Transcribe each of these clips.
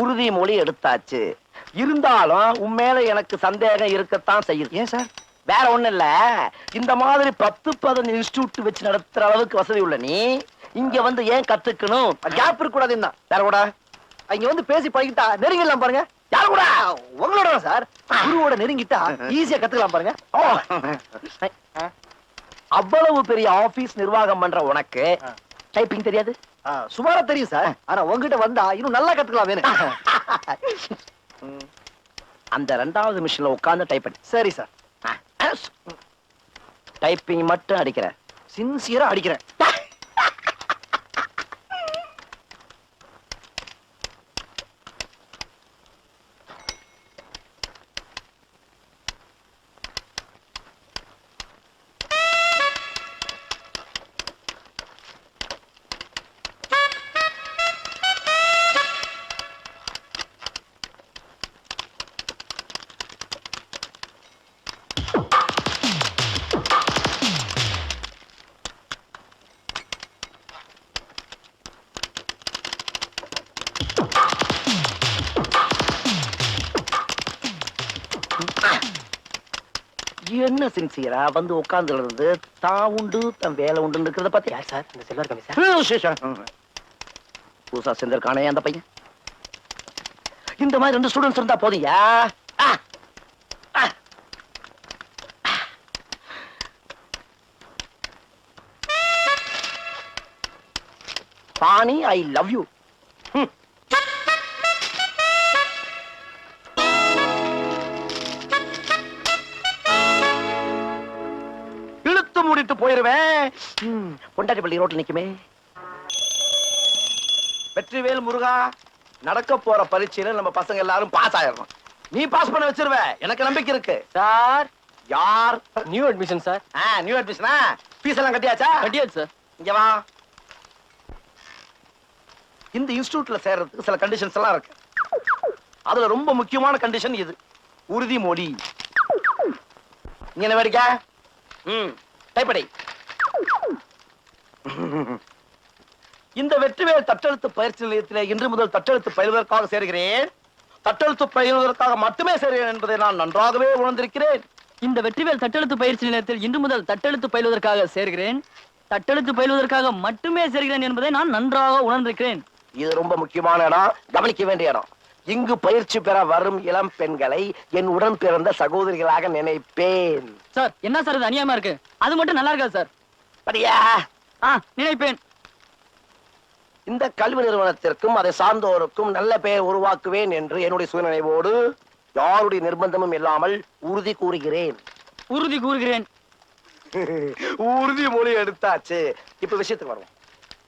உறுதிமொழி எடுத்தாச்சு. இருந்தாலும் உன் மேல எனக்கு சந்தேகம் இருக்கத்தான் செய்யுது. ஏன் சார்? வேற ஒண்ணு இல்ல. இந்த மாதிரி பத்து பதினஞ்சு இன்ஸ்டிடியூட் வச்சு நடத்துற அளவுக்கு வசதி உள்ள நீ இங்க வந்து ஏன் கத்துக்கணும்? கேப் இருக்க கூடாதுன்னா. யார கூட? இங்க வந்து பேசி பழகிட்டா நெருங்கிடலாம் பாருங்க. யார கூட? உங்களோட சார். குருவோட நெருங்கிட்டா ஈஸியா கத்துக்கலாம் பாருங்க. அவ்வளவு பெரிய ஆபீஸ் நிர்வாகம் பண்ற உனக்கு டைப்பிங் தெரியாது? சுமாரா தெரியும் சார் ஆனா உங்ககிட்ட வந்தா இன்னும் நல்லா கத்துக்கலாம் வேணும் அந்த ரெண்டாவது மிஷின்ல உட்கார்ந்து டைப் பண்ணு. சரி சார் டைப்பிங் மட்டும் அடிக்கிற சின்சியரா அடிக்கிறேன். என்ன சின்சியரா வந்து உட்கார்ந்து இருந்து தான் உண்டு தன் வேலை உண்டு இருக்கிறத பத்தி யார் சார்? இந்த செல்வர் கம்மி சார். புதுசா சேர்ந்திருக்கானே அந்த பையன்? இந்த மாதிரி ரெண்டு ஸ்டூடெண்ட்ஸ் இருந்தா போதியா பாணி ஐ லவ் யூ ம், பொண்டாட்டி பள்ளி ரோட்ல நிக்குமே. வெற்றிவேல் முருகா நடக்க போற பரீட்சையில நம்ம பசங்க எல்லாரும் பாஸ் ஆயிடணும் நீ பாஸ் பண்ண வச்சிருவ. எனக்கு நம்பிக்கை இருக்கு. சார். யார்? நியூ அட்மிஷன் சார் ஆ, நியூ அட்மிஷனா ஃபீஸ் எல்லாம் கட்டியாச்சா? கட்டியாச்சு சார் இங்க வா. இந்த இன்ஸ்டிடியூட்ல சேர்றதுக்கு சில கண்டிஷன்ஸ் எல்லாம் இருக்கு. அதுல ரொம்ப முக்கியமான கண்டிஷன் இது. உறுதிமொழி இங்க என்ன வேடிக்கை? ம் டைப்படை இந்த வெற்றிவேல் தட்டெழுத்து பயிற்சி நிலையத்திலே இன்று முதல் தட்டெழுத்து பயிலுவதற்காக சேர்கிறேன். தட்டெழுத்து பயிலுவதற்காக மட்டுமே சேர்கிறேன் என்பதை நான் நன்றாகவே உணர்ந்திருக்கிறேன். இந்த வெற்றிவேல் தட்டெழுத்து பயிற்சி நிலையத்தில் இன்று முதல் தட்டெழுத்து பயிலுவதற்காக சேர்கிறேன். தட்டெழுத்து பயிலுவதற்காக மட்டுமே சேர்கிறேன் என்பதை நான் நன்றாக உணர்ந்திருக்கிறேன். இது ரொம்ப முக்கியமான இடம். கவனிக்க வேண்டிய இடம். இங்கு பயிற்சி பெற வரும் இளம் பெண்களை என் உடன் பிறந்த சகோதரிகளாக நினைப்பேன். சார் என்ன சார் இது அநியாயமா இருக்கு? அது மட்டும் நல்லா இருக்காது சார். ஆ நினைப்பேன். இந்த கல்வி நிறுவனத்திற்கும் அதை சார்ந்தோருக்கும் நல்ல பெயர் உருவாக்குவேன் என்று என்னுடைய சுயநினைவோடு யாருடைய நிர்பந்தமும் இல்லாமல் உறுதி கூறுகிறேன். உறுதி கூறுகிறேன். உறுதிமொழி எடுத்தாச்சு. இப்ப விஷயத்துக்கு வருவோம்.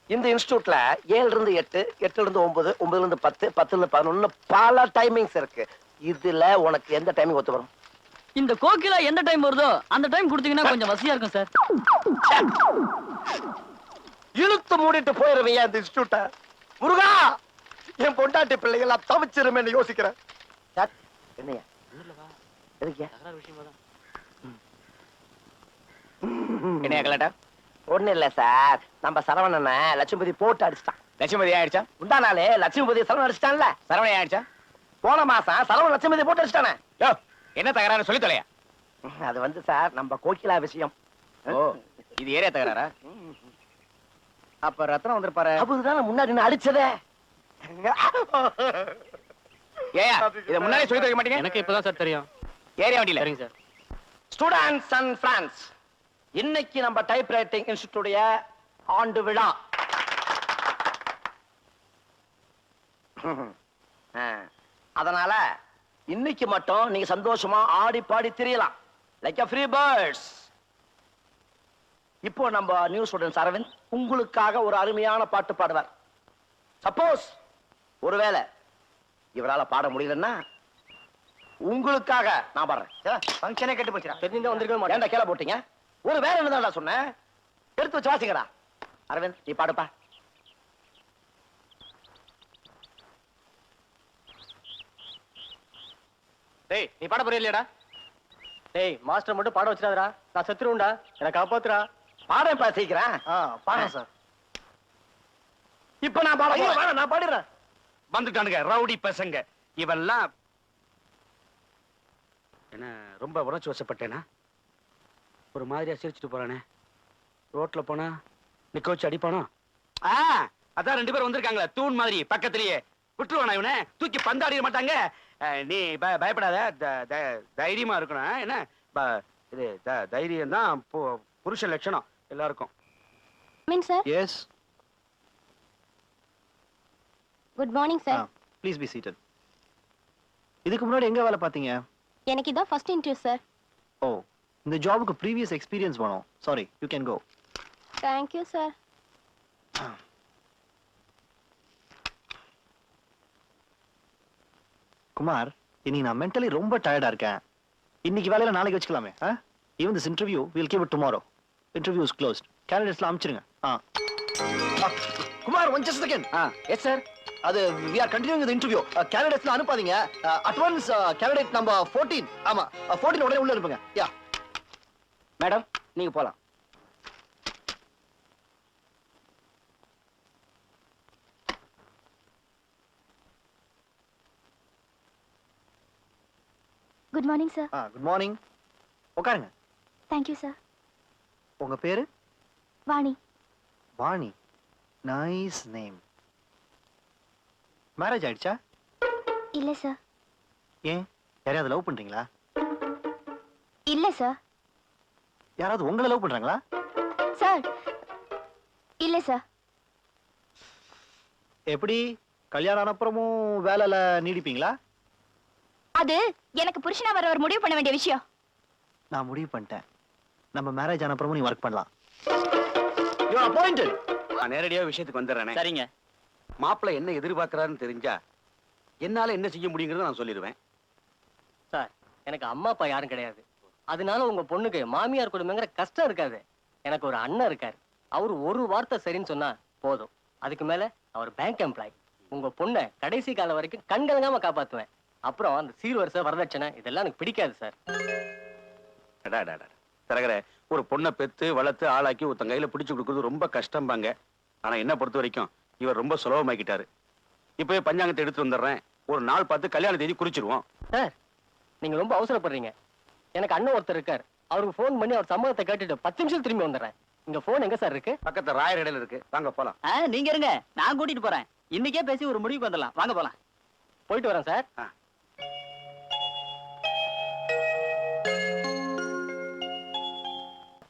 இந்த இன்ஸ்டியூட்ல ஏழுல இருந்து எட்டு எட்டுல இருந்து ஒன்பது ஒன்பதுல இருந்து பத்து பத்துல இருந்து பதினொன்னு பல டைமிங்ஸ் இருக்கு. இதுல உனக்கு எந்த டைமிங் ஒத்து வரும்? இந்த கோகிலா எந்த டைம் வருதோ அந்த டைம் கொடுத்தீங்கன்னா கொஞ்சம் வசதியா இருக்கும் சார் இழுத்து மூடிட்டு போயிருவையா இந்த இன்ஸ்டியூட்ட முருகா என் பொண்டாட்டி பிள்ளைகள் தவிச்சிருமே யோசிக்கிறேன். சார் என்னையா? கலாட்டா? ஒண்ணு இல்ல சார் நம்ம சரவணனை லட்சுமதி போட்டு அடிச்சிட்டான். லட்சுமதி ஆயிடுச்சா? முந்தா நாளே லட்சுமதி சரவணன் அடிச்சிட்டான்ல. சரவணை ஆயிடுச்சா? போன மாசம் சரவணன் லட்சுமதி போட்டு அடிச்சிட்டானே. யோ என்ன தகராறு சொல்லி தொலையா? அது வந்து சார் நம்ம கோகிலா விஷயம். ஓ இது ஏரியா தகராறா? அப்ப ரத்னம் வந்திருப்பாரு? அவருதான் முன்னாடி அடிச்சதே? ஏயா இத முன்னாடி சொல்லி வைக்க மாட்டீங்க? எனக்கு இப்பதான் சார் தெரியும். ஏரியா வண்டியில. சரிங்க சார். ஸ்டூடெண்ட்ஸ் அண்ட் ஃப்ரெண்ட்ஸ் இன்னைக்கு நம்ம டைப் ரைட்டிங் இன்ஸ்டிடியூடைய ஆண்டு விழா. ஆ, அதனால இன்னைக்கு மட்டும் நீங்க சந்தோஷமா ஆடி பாடி திரியலாம். லைக் a ஃப்ரீ பேர்ட்ஸ் இப்போ நம்ம நியூ ஸ்டூடெண்ட்ஸ் அரவிந்த் உங்களுக்காக ஒரு அருமையான பாட்டு பாடுவார். சப்போஸ் ஒருவேளை இவரால பாட முடியலன்னா உங்களுக்காக நான் பாடுறேன். ஃபங்க்ஷனே கெட்டு போச்சுடா. தெரிஞ்சிருந்தா வந்திருக்கவே மாட்டேன். கீழே போட்டீங்க? ஒரு வேற என்னடா சொன்னேன் எடுத்து வச்சு வாசிங்கடா. அரவிந்த் நீ பாடுப்பா. டேய் நீ பாட போறியா இல்லையாடா டேய் மாஸ்டர் மட்டும் பாட வச்சிடாதடா. நான் செத்துருவேன்டா. என்ன காப்பாத்துறா பாடேன்ப்பா சீக்கிரம். ஆ பாடுறேன் சார். இப்ப நான் பாட போறேன். நான் பாடிடுறேன். வந்துட்டானுங்க ரவுடி பசங்க. இவெல்லாம் என்ன ரொம்ப உணர்ச்சி வசப்பட்டேனா? ஒரு மாதிரியா சிரிச்சிட்டு போறானே. ரோட்ல போனா நிக்க வச்சு அடிப்பானோ? ஆ அதான் ரெண்டு பேரும் வந்திருக்காங்களே தூண் மாதிரி பக்கத்திலேயே. விட்டுருவானா இவனை? தூக்கி பந்தாடிட மாட்டாங்க. நீ பய- பயப்படாத. தைரியமா இருக்கணும். என்ன? ப- இது தைரியம் தான் புருஷ லட்சணம் எல்லாருக்கும். மீன் sir yes good morning sir please be seated இதுக்கு முன்னாடி எங்க வேலை பார்த்தீங்க? எனக்கு இதான் ஃபர்ஸ்ட் இன்டர்வியூ சார் ஓ இந்த ஜாபுக்கு ப்ரீவியஸ் எக்ஸ்பீரியன்ஸ் வேணும். Sorry you can go thank you sir Kumar இன்னைக்கு நான் மென்டலி ரொம்ப டயர்டா இருக்கேன். இன்னைக்கு வேலையில நாளைக்கு வச்சுக்கலாமே even this interview will keep it tomorrow interview is closed கேண்டிடேட்ஸ்லாம் அனுப்பிச்சிருங்க ஆ. ஆ, Kumar one just second yes sir அது we are continuing the interview கேண்டிடேட்ஸ்லாம் அனுப்பாதீங்க. அட்வான்ஸ் கேண்டிடேட் நம்பர் 14 ஆமா 14 உடனே உள்ள இருப்பீங்க யா மேடம் நீங்க போலாம். குட் மார்னிங் சார் ஆ குட் மார்னிங் உட்காருங்க. தேங்க்யூ சார் உங்க பேரு? Vani. Vani. Nice name marriage ஆயிடுச்சா? இல்ல சார் ஏன்? யாரையாவது லவ் பண்றீங்களா? இல்ல சார் யாராவது உங்களை லவ் பண்றாங்களா? சார் இல்ல சார் எப்படி? கல்யாணம் அப்புறமும் வேலையில நீடிப்பீங்களா? அது எனக்கு புருஷனா வர ஒரு முடிவு பண்ண வேண்டிய விஷயம். நான் முடிவு பண்ணிட்டேன். நம்ம மேரேஜ் ஆன அப்புறமும் நீ ஒர்க் பண்ணலாம். யூ ஆர் அப்பாயிண்டட் நான் நேரடியா விஷயத்துக்கு வந்துடுறேனே. சரிங்க. மாப்பிள்ளை என்ன எதிர்பார்க்கறாருன்னு தெரிஞ்சா என்னால என்ன செய்ய முடியுங்கிறத நான் சொல்லிடுவேன். சார் எனக்கு அம்மா அப்பா யாரும் கிடையாது. அதனால உங்க பொண்ணுக்கு மாமியார் குடும்பங்கிற கஷ்டம் இருக்காது. எனக்கு ஒரு அண்ணன் இருக்காரு. அவர் ஒரு வார்த்தை சரின்னு சொன்னா போதும். அதுக்கு மேல அவர் பேங்க் எம்ப்ளாய் உங்க பொண்ணை கடைசி காலம் வரைக்கும் கண்கலங்காம காப்பாத்துவேன். அப்புறம் அந்த சீர்வரிசை வரதட்சணை இதெல்லாம் எனக்கு பிடிக்காது சார். தரகர ஒரு பொண்ணை பெத்து வளர்த்து ஆளாக்கி ஒருத்தன் கையில பிடிச்சு கொடுக்கறது ரொம்ப கஷ்டம்பாங்க. ஆனா என்ன பொறுத்த வரைக்கும் இவர் ரொம்ப சுலபமாக்கிட்டாரு. இப்பவே பஞ்சாங்கத்தை எடுத்து வந்துடுறேன். ஒரு நாள் பார்த்து கல்யாண தேதி குறிச்சிருவோம். சார் நீங்க ரொம்ப அவசரப்படுறீங்க. எனக்கு அண்ணன் ஒருத்தர் இருக்கார். அவருக்கு ஃபோன் பண்ணி அவர் சம்மதத்தை கேட்டுட்டு பத்து நிமிஷம் திரும்பி வந்துடுறேன். இங்க ஃபோன் எங்க சார் இருக்கு? பக்கத்து ராயர் இடையில இருக்கு. வாங்க போலாம். ஆ, நீங்க இருங்க. நான் கூட்டிட்டு போறேன். இன்னைக்கே பேசி ஒரு முடிவுக்கு வந்துடலாம். வாங்க போலாம். போயிட்டு வரேன் சார்.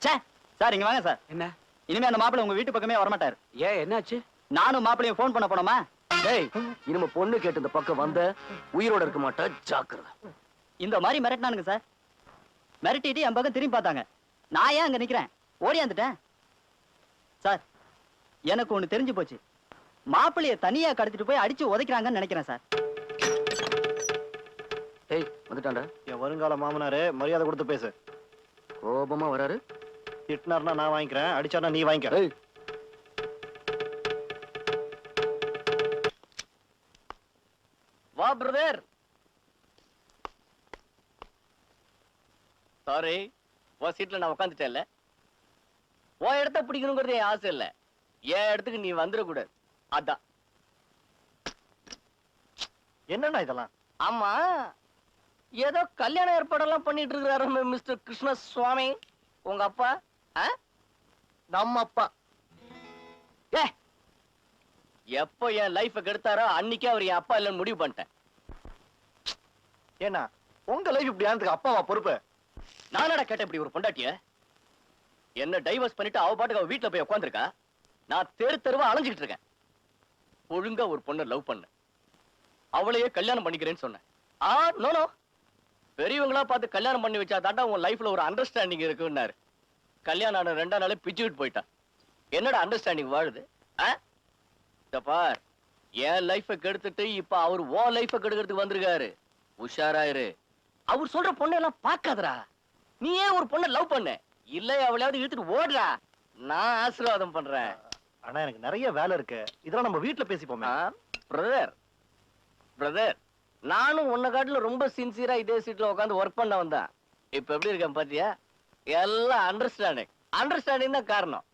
ச்சே சார் இங்க வாங்க சார். என்ன? இனிமே அந்த மாப்பிள்ளை உங்க வீட்டு பக்கமே வரமாட்டாரு. ஏன் என்னாச்சு? நானும் மாப்பிள்ளையும் ஃபோன் பண்ண போனோமா? டேய் இனிமே பொண்ணு கேட்டு இந்த பக்கம் வந்த உயிரோட இருக்க மாட்டா ஜாக்கிரதை. இந்த மாதிரி மிரட்டினானுங்க சார். மிரட்டிட்டு என் பக்கம் திரும்பி பார்த்தாங்க. நான் ஏன் அங்க நிக்கிறேன்? ஓடியாந்துட்டேன் சார் எனக்கு ஒண்ணு தெரிஞ்சு போச்சு. மாப்பிள்ளைய தனியா கடத்திட்டு போய் அடிச்சு உதைக்கிறாங்கன்னு நினைக்கிறேன் சார். டேய் வந்துட்டான்டா. என் வருங்கால மாமனாரு மரியாதை கொடுத்து பேசு. கோபமா வராரு? திட்டினார்னா நான் வாங்கிக்கிறேன். அடிச்சார்னா நீ வாங்கிக்க. வா பிரதர் சாரி உன் சீட்ல நான் உட்காந்துட்டேன்ல உன் இடத்த பிடிக்கணுங்கிறது என் ஆசை இல்ல. என் இடத்துக்கு நீ வந்துடக்கூடாது. அதான். என்னண்ணா இதெல்லாம்? ஆமா. ஏதோ கல்யாண ஏற்பாடெல்லாம் பண்ணிட்டு இருக்கிறாரு மிஸ்டர் கிருஷ்ண சுவாமி உங்க அப்பா? நம்ம அப்பா ஏ எப்போ என் லைஃப கெடுத்தாரோ அன்னைக்கே அவர் என் அப்பா இல்லைன்னு முடிவு பண்ணிட்டேன். ஏன்னா உங்க லைஃப் இப்படி ஆனதுக்கு அப்பாவா பொறுப்பு? நானடா கேட்டேன் இப்படி ஒரு பொண்டாட்டிய? என்ன டைவர்ஸ் பண்ணிட்டு அவ பாட்டுக்கு அவ வீட்டுல போய் உட்காந்துருக்கா நான் தெரு தெருவா அலைஞ்சுக்கிட்டு இருக்கேன். ஒழுங்கா ஒரு பொண்ணை லவ் பண்ண. அவளையே கல்யாணம் பண்ணிக்கிறேன்னு சொன்னேன். ஆ நோ நோ பெரியவங்களா பார்த்து கல்யாணம் பண்ணி வச்சா தாண்டா உன் லைஃப்ல ஒரு அண்டர்ஸ்டாண்டிங் இருக்குன்னாரு. கல்யாணம் ஆன ரெண்டா நாளே பிச்சுக்கிட்டு போயிட்டான். என்னடா அண்டர்ஸ்டாண்டிங் வாழுது? பார். என் லைஃப கெடுத்துட்டு இப்ப அவர் ஓ லைஃப கெடுக்கிறதுக்கு வந்திருக்காரு. உஷாராயிரு. அவர் சொல்ற பொண்ணெல்லாம் பார்க்காதடா. நீ ஏன் ஒரு பொண்ணை லவ் பண்ண? இல்ல அவளையாவது இழுத்துட்டு ஓடுறா நான் ஆசீர்வாதம் பண்றேன். ஆனா எனக்கு நிறைய வேலை இருக்கு. இதெல்லாம் நம்ம வீட்ல பேசிப்போமே. பிரதர் பிரதர் நானும் உன்னை காட்டுல ரொம்ப சின்சியரா இதே சீட்ல உட்காந்து ஒர்க் பண்ண வந்தேன். இப்ப எப்படி இருக்கேன் பாத்தியா? எல்லாம் அண்டர்ஸ்டாண்டிங் அண்டர்ஸ்டாண்டிங் தான் காரணம்.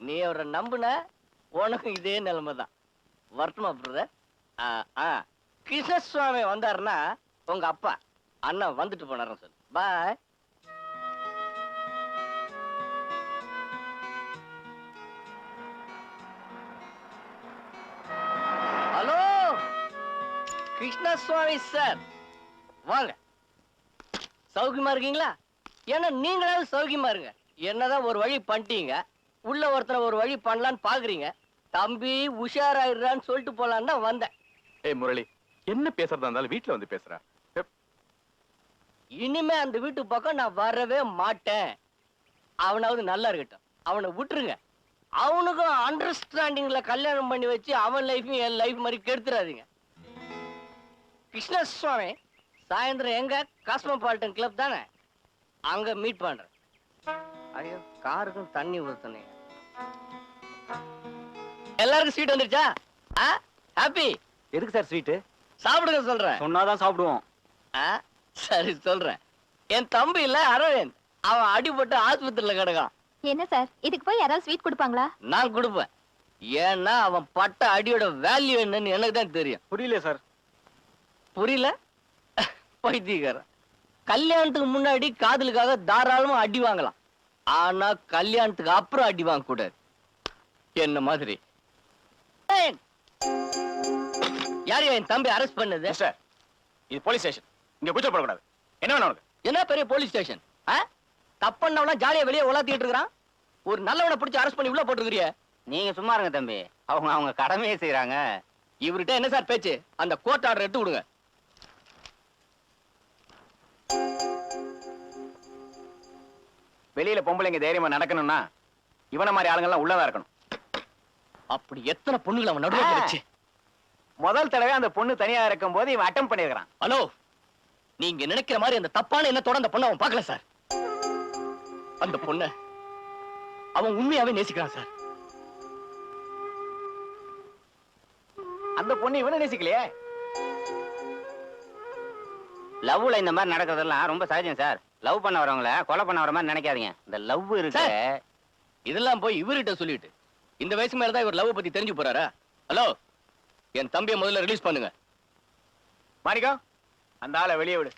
நீ அவரை நம்புன உனக்கும் இதே நிலைமை தான். வருத்தமா பிரதர் ஆ, ஆ. கிருஷ்ணசுவாமி வந்தாருன்னா உங்க அப்பா அண்ணன் வந்துட்டு போனாருன்னு சொல்லு. Bye hello Krishnaswamy sir. வாங்க. சௌக்கியமா இருக்கீங்களா? ஏன்னா நீங்களாவது சௌக்கியமா இருங்க. என்னதான் ஒரு வழி பண்ணிட்டீங்க உள்ள ஒருத்தரை ஒரு வழி பண்ணலான்னு பாக்குறீங்க தம்பி உஷாராயிடுறான்னு சொல்லிட்டு போலான்னு தான் வந்தேன். ஏய் முரளி என்ன பேசுறதா இருந்தாலும் வீட்ல வந்து பேசுற. இனிமே அந்த வீட்டு பக்கம் நான் வரவே மாட்டேன். அவனாவது நல்லா இருக்கட்டும். அவனை விட்டுருங்க. அவனுக்கும் அண்டர்ஸ்டாண்டிங்ல கல்யாணம் பண்ணி வச்சு அவன் லைஃபையும் என் லைஃப் மாதிரி கெடுத்துறாதீங்க. கிருஷ்ணசுவாமி சாயந்தரம் எங்க? காஸ்மோபாலிட்டன் கிளப் தானே? அங்க மீட் பண்றேன். ஐயோ காருக்கும் தண்ணி ஊத்தனே. எல்லாருக்கும் ஸ்வீட் வந்துருச்சா? ஆ? ஹாப்பி எதுக்கு சார் ஸ்வீட்டு சாப்பிடுங்க சொல்றேன். சொன்னாதான் சாப்பிடுவோம். சரி சொல்றேன். என் தம்பி இல்ல அரவிந்த். அவன் அடிபட்டு ஆஸ்பத்திரியில கிடக்கான். என்ன சார் இதுக்கு போய் யாராவது ஸ்வீட் கொடுப்பாங்களா? நான் கொடுப்பேன். ஏன்னா அவன் பட்ட அடியோட வேல்யூ என்னன்னு எனக்கு தான் தெரியும். புரியல சார் புரியல? பைத்தியக்காரன். கல்யாணத்துக்கு முன்னாடி காதலுக்காக தாராளமா அடி வாங்கலாம். ஆனா கல்யாணத்துக்கு அப்புறம் அடி வாங்க கூடாது. என்ன மாதிரி? யார் என் தம்பி அரெஸ்ட் பண்ணது? மிஸ்டர் இது போலீஸ் ஸ்டேஷன் இங்க கூச்சல் போடக்கூடாது. என்ன வேணும் உனக்கு? என்ன பெரிய போலீஸ் ஸ்டேஷன் தப்பண்ணவனா ஜாலியா வெளியே உலாத்திட்டு இருக்கிறான். ஒரு நல்லவனை பிடிச்சி அரெஸ்ட் பண்ணி உள்ள போட்டுருக்கிறிய. நீங்க சும்மா இருங்க தம்பி. அவங்க அவங்க கடமையை செய்யறாங்க இவர்கிட்ட என்ன சார் பேச்சு? அந்த கோர்ட் ஆர்டர் எடுத்து விடுங்க வெளியில பொம்பளைங்க தைரியமா நடக்கணும்னா இவன மாதிரி ஆளுங்கெல்லாம் உள்ளதா இருக்கணும். அப்படி எத்தனை பொண்ணுகள் அவன் நடுவில் வச்சு முதல் தடவை அந்த பொண்ணு தனியா இருக்கும் போது இவன் அட்டம் பண்ணிருக்கான் ஹலோ நீங்க நினைக்கிற மாதிரி அந்த தப்பான எண்ணத்தோட அந்த பொண்ணை அவன் பார்க்கல சார். அந்த பொண்ண அவன் உண்மையாவே நேசிக்கிறான் சார். அந்த பொண்ணு இவனை நேசிக்கலையே? லவ்ல இந்த மாதிரி நடக்கிறதெல்லாம் ரொம்ப சகஜம் சார். லவ் பண்ண வரவங்கள கொலை பண்ண வர மாதிரி நினைக்காதீங்க. இந்த லவ் இருக்கு இதெல்லாம் போய் இவர்கிட்ட சொல்லிட்டு. இந்த வயசு மேலதான் இவர் லவ் பத்தி தெரிஞ்சு போறாரா? ஹலோ என் தம்பியை முதல்ல ரிலீஸ் பண்ணுங்க. மாணிக்கம் அந்த ஆளை வெளியே விடு.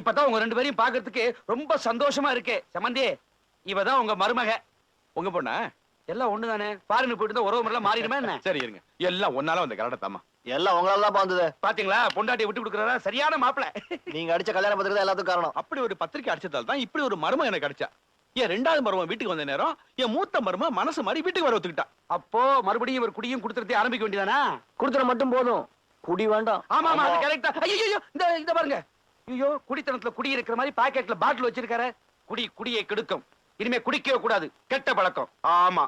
இப்பதான் உங்க ரெண்டு பேரையும் பாக்குறதுக்கு ரொம்ப சந்தோஷமா இருக்கு. சமந்தி இவதான் உங்க மருமக. உங்க பொண்ணா? எல்லாம் ஒண்ணுதானே? பாருங்க போயிட்டு இருந்தா உறவு முறையெல்லாம் மாறிடுமா என்ன? சரி இருங்க. எல்லாம் ஒன்னால வந்து கரடத்தாமா எல்லாம் உங்களால தான் வந்தது பாத்தீங்களா? பொண்டாட்டியை விட்டு கொடுக்கறதா? சரியான மாப்பிள நீங்க அடிச்ச கல்யாண பத்திரிக்கை தான் எல்லாத்துக்கும் காரணம். அப்படி ஒரு பத்திரிக்கை அடிச்சதால தான் இப்படி ஒரு மர்மம் எனக்கு கிடைச்சா என் ரெண்டாவது மருமன் வீட்டுக்கு வந்த நேரம் என் மூத்த மருமன் மனசு மாதிரி வீட்டுக்கு வர ஒத்துக்கிட்டா. அப்போ மறுபடியும் இவர் குடியும் கொடுத்துறதே ஆரம்பிக்க வேண்டியதானா? கொடுத்துட மட்டும் போதும். குடி வேண்டாம். ஆமா ஆமா அது கரெக்டா ஐயோ இந்த இந்த பாருங்க. ஐயோ குடித்தனத்துல குடி இருக்கிற மாதிரி பாக்கெட்ல பாட்டில் வச்சிருக்காரு. குடி குடியை கெடுக்கும். இனிமே குடிக்கவே கூடாது. கெட்ட பழக்கம். ஆமா.